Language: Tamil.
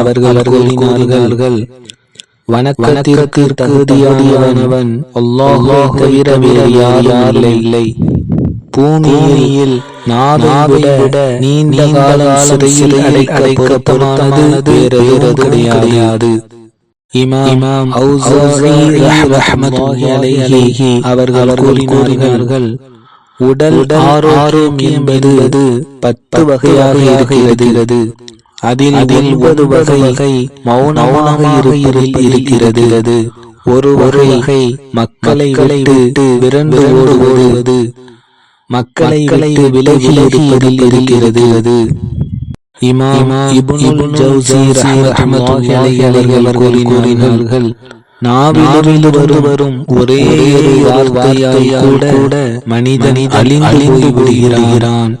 அவர்கள் வணக்கத்திற்கு தகுதியானவன் அல்லாஹ்வை தவிர வேறு யாரும் இல்லை. பூமியில் நாவை விட நீண்ட காலம் சிறையில் அடைக்க பொருத்தமானது வேறு எதுவும் கிடையாது. இமாம் அவர்கள் கூறினார்கள் உடல் ஆரோக்கியம் என்பது பத்து வகையாக இருக்கிறது. அதில் ஒன்பது வகை மௌனமாக இருக்கிறது. ஒரு வகை மக்களை விட்டு விரண்டு ஓடுவது. மக்களை விட்டு விலகி இருப்பதில் இருக்கிறது. இமாம் இப்னுல் ஜௌசி ரஹ்மத்துல்லாஹி அலைஹி அவர்கள் கூறினார்கள். நாவிலிருந்து வரும் ஒரே ஒரு வார்த்தையால் கூட மனிதன் அழிந்து விடுகிறான்.